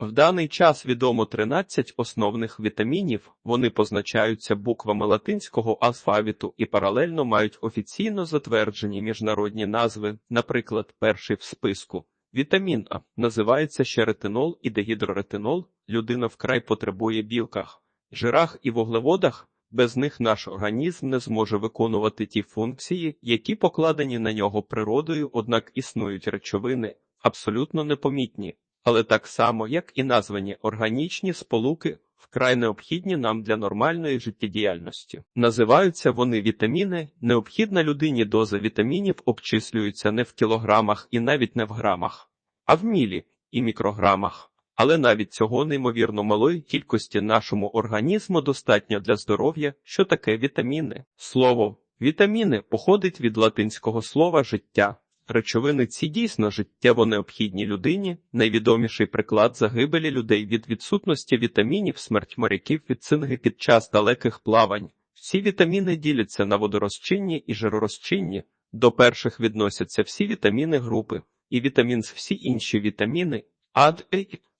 В даний час відомо 13 основних вітамінів, вони позначаються буквами латинського алфавіту і паралельно мають офіційно затверджені міжнародні назви, наприклад, перший в списку. Вітамін А називається ще ретинол і дегідроретинол. Людина вкрай потребує білках, жирах і вуглеводах. Без них наш організм не зможе виконувати ті функції, які покладені на нього природою, однак існують речовини, абсолютно непомітні, але так само, як і названі органічні сполуки, вкрай необхідні нам для нормальної життєдіяльності. Називаються вони вітаміни. Необхідна людині доза вітамінів обчислюється не в кілограмах і навіть не в грамах, а в мілі і мікрограмах. Але навіть цього неймовірно малої кількості нашому організму достатньо для здоров'я, що таке вітаміни. Слово вітаміни походить від латинського слова життя. Речовини ці дійсно життєво необхідні людині. Найвідоміший приклад загибелі людей від відсутності вітамінів, смерть моряків від цинги під час далеких плавань. Всі вітаміни діляться на водорозчинні і жиророзчинні. До перших відносяться всі вітаміни групи, і вітамін з всі інші вітаміни, ад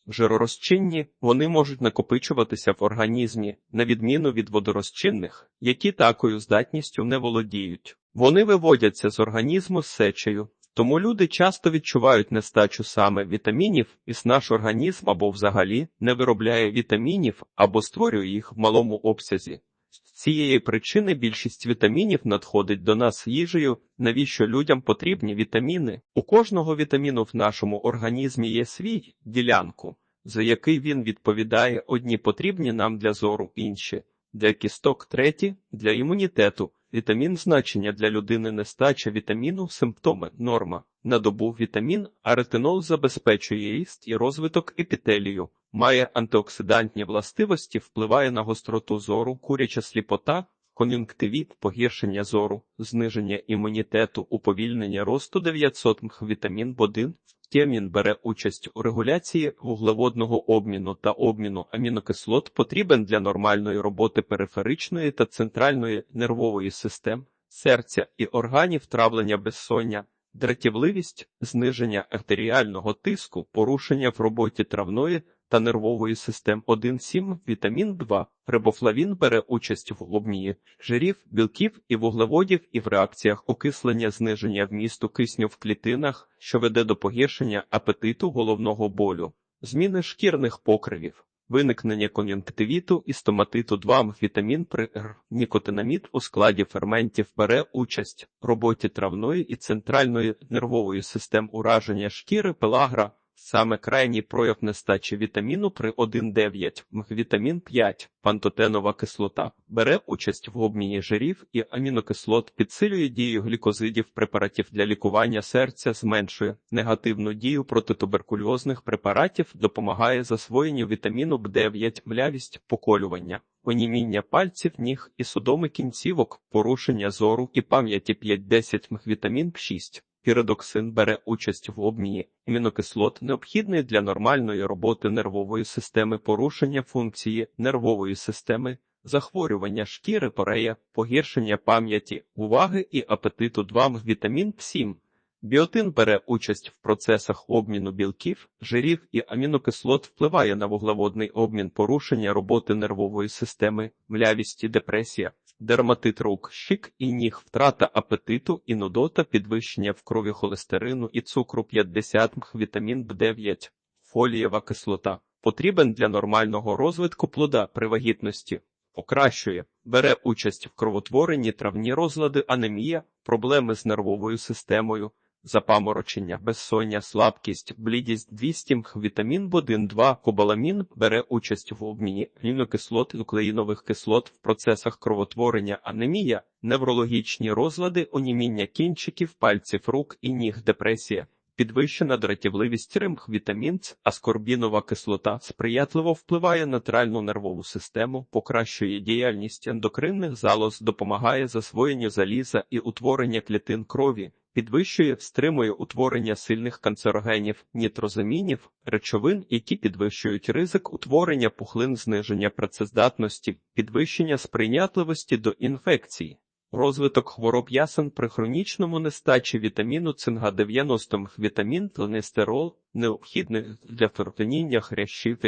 в жиророзчинні вони можуть накопичуватися в організмі, на відміну від водорозчинних, які такою здатністю не володіють. Вони виводяться з організму з сечею, тому люди часто відчувають нестачу саме вітамінів, і наш організм або взагалі не виробляє вітамінів або створює їх в малому обсязі. З цієї причини більшість вітамінів надходить до нас їжею, навіщо людям потрібні вітаміни. У кожного вітаміну в нашому організмі є свій ділянку, за який він відповідає одні потрібні нам для зору, інші для кісток, треті для імунітету. Вітамін значення для людини нестача вітаміну, симптоми, норма. На добу вітамін, а ретинол забезпечує ріст і розвиток епітелію, має антиоксидантні властивості, впливає на гостроту зору, куряча сліпота, кон'юнктивіт, погіршення зору, зниження імунітету, уповільнення росту 900 мх вітамін В1. Тіамін бере участь у регуляції вуглеводного обміну та обміну амінокислот, потрібен для нормальної роботи периферичної та центральної нервової систем, серця і органів травлення безсоння, дратівливість, зниження артеріального тиску, порушення в роботі травної та нервової систем 1,7, вітамін 2. Рибофлавін бере участь в обміні жирів, білків і вуглеводів і в реакціях окислення зниження вмісту кисню в клітинах, що веде до погіршення апетиту головного болю, зміни шкірних покривів. Виникнення кон'юнктивіту і стоматиту 2 вітамін при. Нікотинамід у складі ферментів бере участь в роботі травної і центральної нервової систем ураження шкіри пелагра, Саме крайній прояв нестачі вітаміну при 1,9 вітамін 5, пантотенова кислота, бере участь в обміні жирів і амінокислот, підсилює дію глікозидів препаратів для лікування серця, зменшує негативну дію протитуберкульозних препаратів, допомагає засвоєнню вітаміну Б9, млявість, поколювання, оніміння пальців, ніг і судоми кінцівок, порушення зору і пам'яті 5-10 вітамін 6. Піридоксин бере участь в обміні. Амінокислот, необхідний для нормальної роботи нервової системи, порушення функції нервової системи, захворювання шкіри порея, погіршення пам'яті, уваги і апетиту. 2 вітамін 7. Біотин бере участь в процесах обміну білків, жирів і амінокислот впливає на вуглеводний обмін порушення роботи нервової системи, млявість і депресія, дерматит рук, щік і ніг, втрата апетиту і нудота, підвищення в крові холестерину і цукру 50 мх, вітамін Б9, фолієва кислота. Потрібен для нормального розвитку плода при вагітності. Покращує, бере участь в кровотворенні травні розлади, анемія, проблеми з нервовою системою, запаморочення, безсоння, слабкість, блідість 200 мх, вітамін В1-2, кобаламін бере участь в обміні амінокислот, нуклеїнових кислот в процесах кровотворення, анемія, неврологічні розлади, оніміння кінчиків, пальців рук і ніг, депресія. Підвищена дратівливість римх, вітамін С, аскорбінова кислота сприятливо впливає на тральну нервову систему, покращує діяльність ендокринних залоз, допомагає засвоєнню заліза і утворення клітин крові, підвищує, стримує утворення сильних канцерогенів, нітрозамінів, речовин, які підвищують ризик утворення пухлин, зниження працездатності, підвищення сприйнятливості до інфекцій. Розвиток хвороб ясен при хронічному нестачі вітаміну цинга 90 вітамін тонестерол необхідний для ферментування хрящів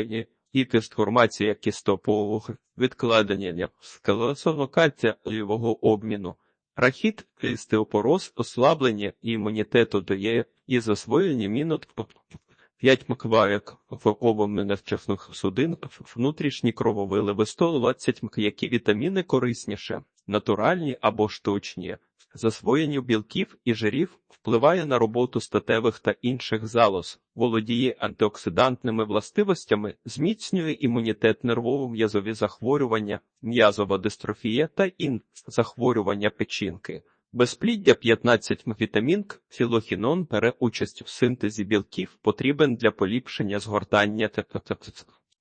і трансформація кістополуг, відкладення скелесового кальція лівого обміну, рахіт, остеопороз, ослаблення імунітету дає і засвоєння мінот 5 макварок в невчасних судин, внутрішні крововиливи 120 мк, які вітаміни корисніше, натуральні або штучні. Засвоєння білків і жирів впливає на роботу статевих та інших залоз, володіє антиоксидантними властивостями, зміцнює імунітет нервово-м'язові захворювання, м'язова дистрофія та ін захворювання печінки. Безпліддя 15 вітамін К, філохінон бере участь в синтезі білків, потрібен для поліпшення згортання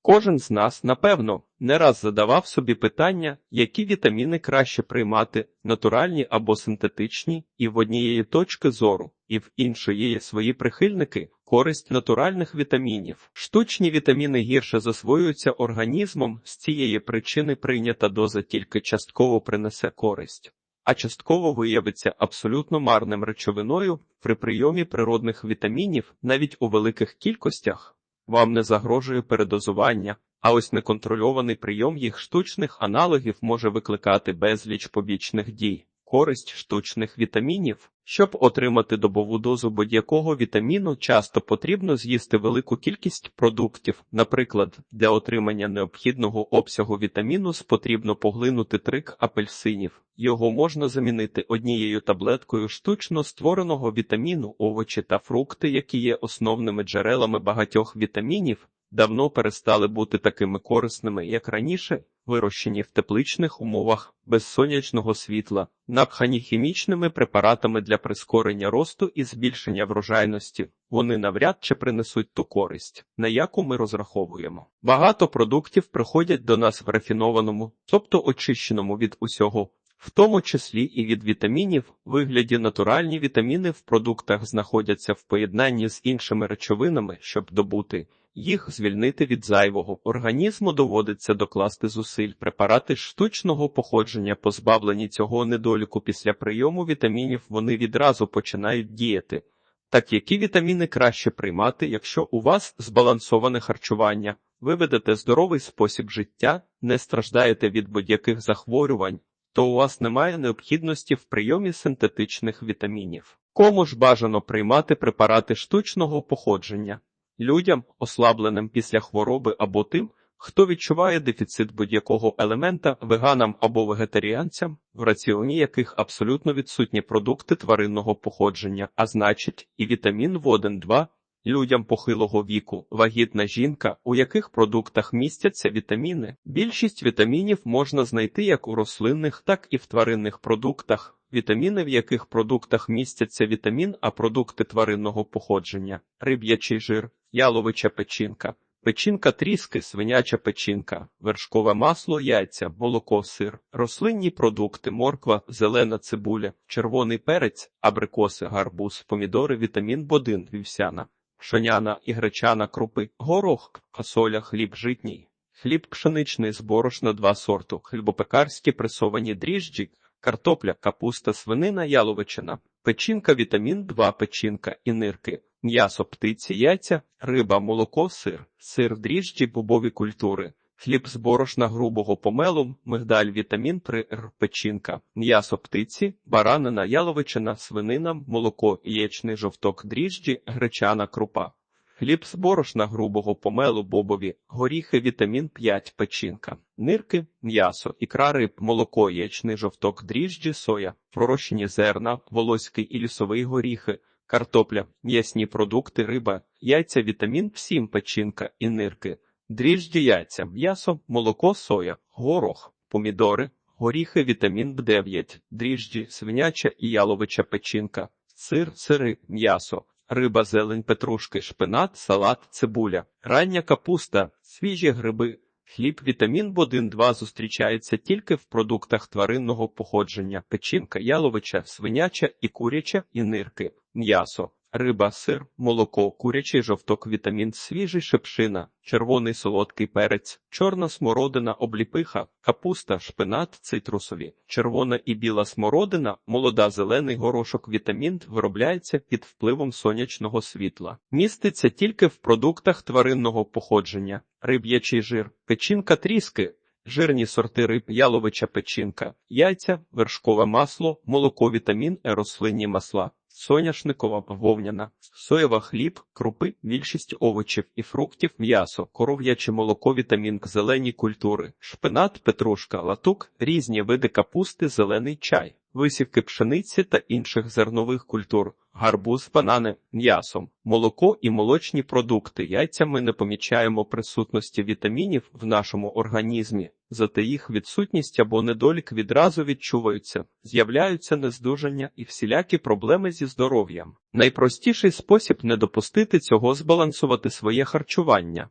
Кожен з нас, напевно, не раз задавав собі питання, які вітаміни краще приймати, натуральні або синтетичні, і в однієї точки зору, і в іншої є свої прихильники, користь натуральних вітамінів. Штучні вітаміни гірше засвоюються організмом, з цієї причини прийнята доза тільки частково принесе користь. А частково виявиться абсолютно марним речовиною при прийомі природних вітамінів навіть у великих кількостях. Вам не загрожує передозування, а ось неконтрольований прийом їх штучних аналогів може викликати безліч побічних дій. Користь штучних вітамінів. Щоб отримати добову дозу будь-якого вітаміну, часто потрібно з'їсти велику кількість продуктів. Наприклад, для отримання необхідного обсягу вітаміну потрібно поглинути трик апельсинів. Його можна замінити однією таблеткою штучно створеного вітаміну, овочі та фрукти, які є основними джерелами багатьох вітамінів, давно перестали бути такими корисними, як раніше, вирощені в тепличних умовах, без сонячного світла, напхані хімічними препаратами для прискорення росту і збільшення врожайності. Вони навряд чи принесуть ту користь, на яку ми розраховуємо. Багато продуктів приходять до нас в рафінованому, тобто очищеному від усього. В тому числі і від вітамінів, вигляді натуральні вітаміни в продуктах знаходяться в поєднанні з іншими речовинами, щоб добути їх звільнити від зайвого. Організму доводиться докласти зусиль. Препарати штучного походження, позбавлені цього недоліку після прийому вітамінів, вони відразу починають діяти. Так які вітаміни краще приймати, якщо у вас збалансоване харчування, ви ведете здоровий спосіб життя, не страждаєте від будь-яких захворювань, то у вас немає необхідності в прийомі синтетичних вітамінів. Кому ж бажано приймати препарати штучного походження? Людям, ослабленим після хвороби або тим, хто відчуває дефіцит будь-якого елемента веганам або вегетаріанцям, в раціоні яких абсолютно відсутні продукти тваринного походження, а значить, і вітамін воден 2 людям похилого віку, вагітна жінка, у яких продуктах містяться вітаміни. Більшість вітамінів можна знайти як у рослинних, так і в тваринних продуктах. Вітаміни, в яких продуктах містяться вітамін, а продукти тваринного походження, риб'ячий жир, яловича печінка, печінка тріски, свиняча печінка, вершкове масло, яйця, молоко, сир, рослинні продукти, морква, зелена цибуля, червоний перець, абрикоси, гарбуз, помідори, вітамін Б1, вівсяна, пшеняна і гречана крупи, горох, фасоля, хліб житній. Хліб пшеничний з борошна два сорту, хлібопекарські пресовані дріжджі, картопля, капуста, свинина, яловичина, печінка, вітамін 2 печінка і нирки, м'ясо птиці, яйця, риба, молоко, сир, сир, дріжджі, бобові культури, хліб з борошна грубого помелу, мигдаль, вітамін 3 р, печінка, м'ясо птиці, баранина, яловичина, свинина, молоко, яєчний жовток, дріжджі, гречана крупа. Хліб з борошна грубого помелу бобові, горіхи, вітамін 5, печінка, нирки, м'ясо, ікра риб, молоко, яєчний жовток, дріжджі, соя, пророщені зерна, волоський і лісовий горіхи, картопля, м'ясні продукти, риба, яйця, вітамін 7, печінка і нирки, дріжджі яйця, м'ясо, молоко, соя, горох, помідори, горіхи, вітамін Б9, дріжджі, свиняча і яловича печінка, сир, сири, м'ясо. Риба, зелень, петрушки, шпинат, салат, цибуля, рання капуста, свіжі гриби, хліб, вітамін В1-2 зустрічається тільки в продуктах тваринного походження, печінка, яловича, свиняча і куряча і нирки, м'ясо, риба, сир, молоко, курячий жовток, вітамін, свіжий шипшина, червоний солодкий перець, чорна смородина, обліпиха, капуста, шпинат, цитрусові, червона і біла смородина, молода зелений горошок, вітамін виробляється під впливом сонячного світла. Міститься тільки в продуктах тваринного походження, риб'ячий жир, печінка тріски. Жирні сорти риб, яловича печінка, яйця, вершкове масло, молоко, вітамін, рослинні масла, соняшникова вовняна, соєва хліб, крупи, більшість овочів і фруктів, м'ясо, коров'яче молоко, вітамін, зелені культури, шпинат, петрушка, латук, різні види капусти, зелений чай, висівки пшениці та інших зернових культур. Гарбуз, банани, м'ясом, молоко і молочні продукти. Яйця ми не помічаємо присутності вітамінів в нашому організмі, зате їх відсутність або недолік відразу відчуваються, з'являються нездужання і всілякі проблеми зі здоров'ям. Найпростіший спосіб не допустити цього збалансувати своє харчування.